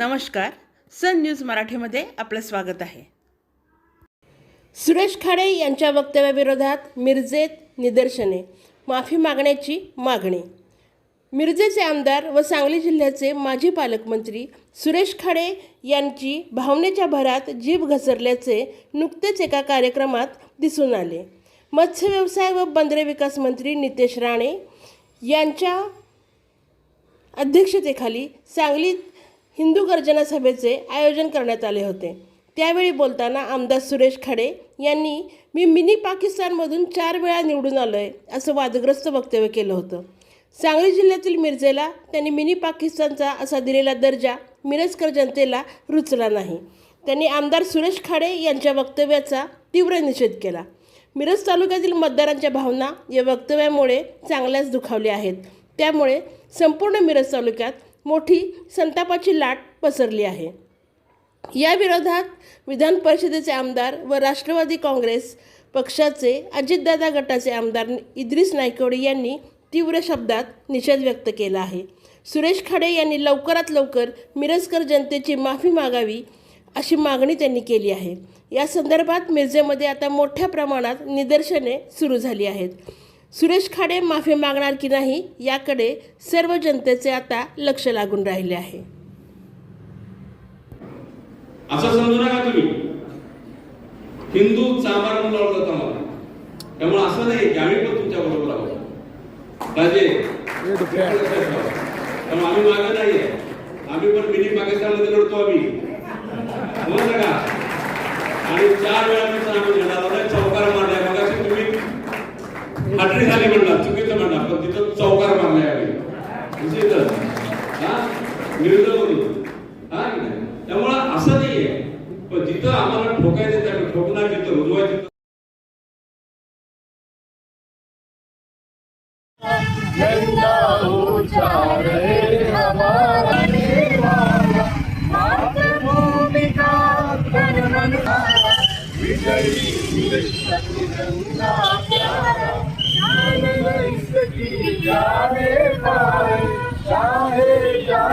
नमस्कार सन न्यूज मराठीमध्ये आपलं स्वागत आहे. सुरेश खाडे यांच्या वक्तव्याविरोधात मिरजेत निदर्शने माफी मागण्याची मागणी. मिरजेचे आमदार व सांगली जिल्ह्याचे माजी पालकमंत्री सुरेश खाडे यांची भावनेच्या भरात जीभ घसरल्याचे नुकतेच एका कार्यक्रमात दिसून आले. मत्स्य व्यवसाय व बंदरे विकास मंत्री नितेश राणे यांच्या अध्यक्षतेखाली सांगलीत हिंदू गर्जना सभेचे आयोजन करण्यात आले होते. त्यावेळी बोलताना आमदार सुरेश खाडे यांनी मी मिनी पाकिस्तानमधून चार वेळा निवडून आलो आहे असं वादग्रस्त वक्तव्य केलं होतं. सांगली जिल्ह्यातील मिरजेला त्यांनी मिनी पाकिस्तानचा असा दिलेला दर्जा मिरजकर जनतेला रुचला नाही. त्यांनी आमदार सुरेश खाडे यांच्या वक्तव्याचा तीव्र निषेध केला. मिरज तालुक्यातील मतदारांच्या भावना या वक्तव्यामुळे चांगल्याच दुखावल्या आहेत. त्यामुळे संपूर्ण मिरज तालुक्यात मोठी संतापाची लाट पसरली आहे. या विरोधात विधान परिषदेचे आमदार व राष्ट्रवादी काँग्रेस पक्षाचे अजितदादा गटाचे आमदार इद्रिस नायकवडे यांनी तीव्र शब्दात निषेध व्यक्त केला आहे. सुरेश खाडे यांनी लवकरात लवकर मिरजकर जनतेची माफी मागावी अशी मागणी त्यांनी केली आहे. या संदर्भात मिरजेमध्ये आता मोठ्या प्रमाणात निदर्शने सुरू झाली आहेत. सुरेश खाडे माफी मागणार की नाही याकडे सर्व जनतेचे आता लक्ष लागून राहिले आहे. असं समजू नका तुम्ही. हिंदू चांभार म्हणून जातं मला? त्यामुळे असं नाही की आम्ही पण तुमच्या बरोबर आहोत. राजे त्यामुळे आम्ही मागं नाहीये. आम्ही पण मिनी पाकिस्तानमध्ये लढतो आम्ही समजलं का आणि चार वेळा मी सांगून घेणार होता चौकार मारलाय मग तुम्ही खात्री झाली म्हणणार चुकीचं म्हणणार पण तिथं चौकार मारलाय आम्ही निश्चितच हा मिरजमधून हा की नाही. त्यामुळं असं नाहीये. पण जिथं आम्हाला ठोकायचं त्या ठोकणार जिथं रुजवायचं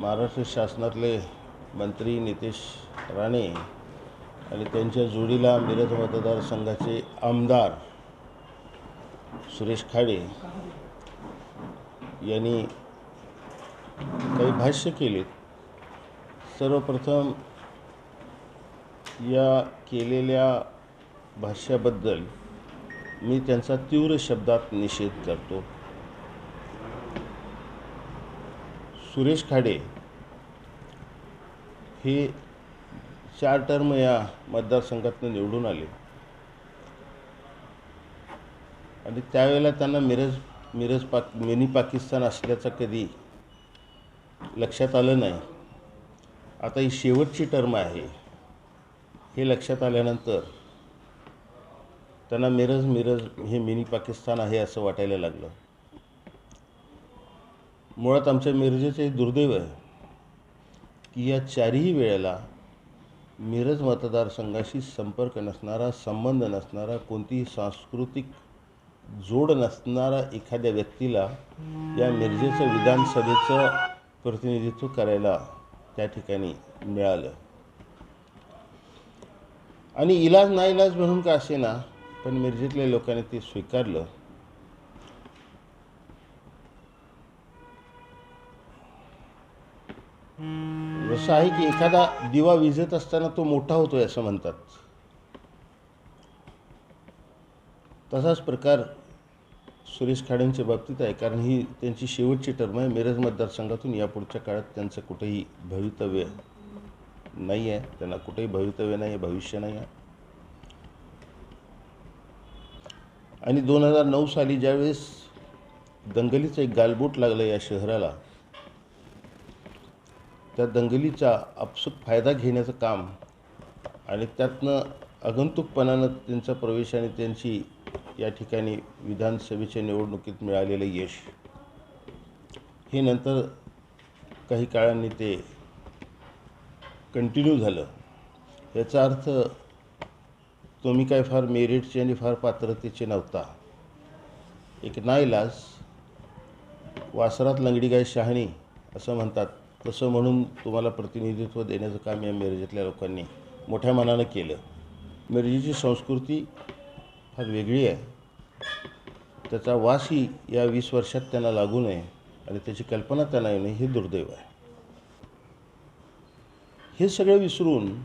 महाराष्ट्र शासनातले मंत्री नितेश राणे आणि त्यांच्या जोडीला मिरज मतदारसंघाचे आमदार सुरेश खाडे यांनी काही भाष्य केलेत सर्वप्रथम या केलेल्या भाष्याबद्दल मी त्यांचा तीव्र शब्दात निषेध करतो. सुरेश खाडे हे चार टर्म या मतदारसंघातून निवडून आले. आणि त्यावेळेला त्यांना मिरज मिरज पाक मिनी पाकिस्तान असल्याचं कधी लक्षात आलं नाही. आता ही शेवटची टर्म आहे. हे लक्षात आल्यानंतर त्यांना मिरज मिरज हे मिनी पाकिस्तान आहे असं वाटायला लागलं. मुळात आमच्या मिरजेचे दुर्दैव आहे की या चारही वेळेला मिरज मतदारसंघाशी संपर्क नसणारा संबंध नसणारा कोणतीही सांस्कृतिक जोड नसणारा एखाद्या व्यक्तीला या मिरजेचं विधानसभेचं प्रतिनिधित्व करायला त्या ठिकाणी मिळालं. आणि इलाज ना इलाज म्हणून का असे ना पण मिरजेतल्या लोकांनी ते स्वीकारलं. जसं आहे की एखादा दिवा विजत असताना तो मोठा होतोय असं म्हणतात. तसाच प्रकार सुरेश खाडेंच्या बाबतीत आहे कारण ही त्यांची शेवटची टर्म आहे. मिरज मतदारसंघातून यापुढच्या काळात त्यांचं कुठेही भवितव्य नाही आहे त्यांना कुठेही भवितव्य नाही आहे भविष्य नाही आहे आणि दोन हजार नऊ साली ज्यावेळेस दंगलीचं एक गालबोट लागलं या शहराला त्या दंगलीचा आपसूक फायदा घेण्याचं काम आणि त्यातनं आगंतुकपणानं त्यांचा प्रवेश आणि त्यांची या ठिकाणी विधानसभेच्या निवडणुकीत मिळालेलं यश हे नंतर काही काळांनी ते कंटिन्यू झालं. याचा अर्थ तुम्ही काय फार मेरिटचे आणि फार पात्रतेचे नव्हता. एक नाईलाज वासरात लंगडी गाय शहाणी असं म्हणतात. तसं म्हणून तुम्हाला प्रतिनिधित्व देण्याचं काम या मिरजेतल्या लोकांनी मोठ्या मनानं केलं. मिरजेची संस्कृती फार वेगळी आहे. त्याचा वासही या वीस वर्षात त्यांना लागू नये आणि त्याची कल्पना त्यांना येणे हे दुर्दैव आहे. हे सगळं विसरून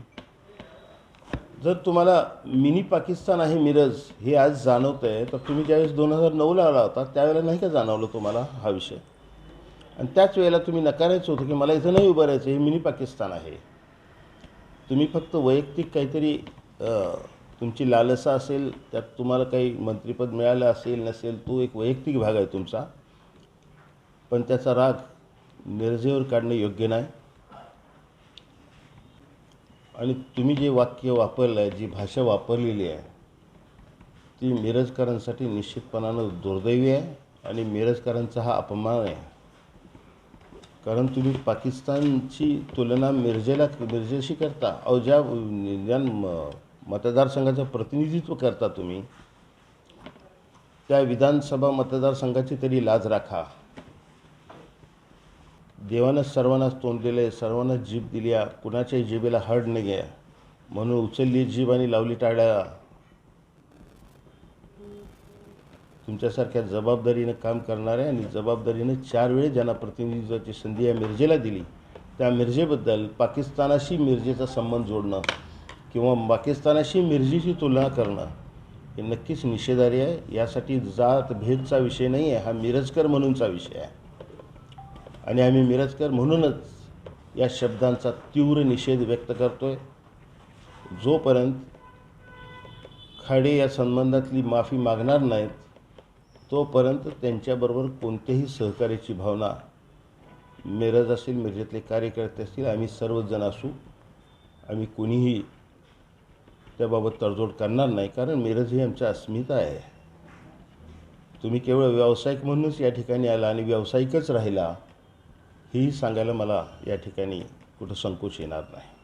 जर तुम्हाला मिनी पाकिस्तान आहे मिरज हे आज जाणवतं आहे तर तुम्ही ज्यावेळेस दोन हजार नऊला आला होता त्यावेळेला नाही का जाणवलं तुम्हाला हा विषय? आणि त्याच वेळेला तुम्ही नकारायचं होतं की मला इथं नाही उभं राहायचं हे मिनी पाकिस्तान आहे. तुम्ही फक्त वैयक्तिक काहीतरी तुमची लालसा असेल त्यात तुम्हाला काही मंत्रिपद मिळालं असेल नसेल तो एक वैयक्तिक भाग आहे तुमचा. पण त्याचा राग मिरजेवर काढणं योग्य नाही. आणि तुम्ही जे वाक्य वापरलं आहे जी भाषा वापरलेली आहे ती मिरजकरांसाठी निश्चितपणानं दुर्दैवी आहे आणि मिरजकरांचा हा अपमान आहे. कारण तुम्ही पाकिस्तानची तुलना मिरजेला मिरजेशी करता. अहो ज्या ज्या म- मतदारसंघाचं प्रतिनिधित्व करता तुम्ही त्या विधानसभा मतदारसंघाची तरी लाज राखा. देवानं सर्वांनाच तोंड दिलं आहे सर्वांनाच जीभ दिली आहे कुणाच्याही जिभेला हड नाही आहे. म्हणून उचलली जीभ आणि लावली टाळ्या. तुमच्यासारख्या जबाबदारीनं काम करणाऱ्या आणि जबाबदारीनं चार वेळेस ज्यांना प्रतिनिधित्वाची संधी या मिरजेला दिली त्या मिरजेबद्दल पाकिस्तानाशी मिरजेचा संबंध जोडणं किंवा पाकिस्तानाशी मिरजेची तुलना करणं हे नक्कीच निषेधार्य आहे. यासाठी जात भेदचा विषय नाही आहे हा मिरजकर म्हणूनचा विषय आहे. आणि आम्ही मिरजकर म्हणूनच या शब्दांचा तीव्र निषेध व्यक्त करतो आहे जोपर्यंत खाडे या संबंधातली माफी मागणार नाहीत तोपर्यंत त्यांच्याबरोबर कोणत्याही सहकार्याची भावना मिरज असेल मिरजेतले कार्यकर्ते असतील आम्ही सर्वजण असू आम्ही कोणीही त्याबाबत तडजोड करणार नाही कारण मिरज ही आमच्या अस्मिता आहे. तुम्ही केवळ व्यावसायिक म्हणूनच या ठिकाणी आला आणि व्यावसायिकच राहिला. ही सांगायला मला या ठिकाणी कुठं संकोच येणार नाही.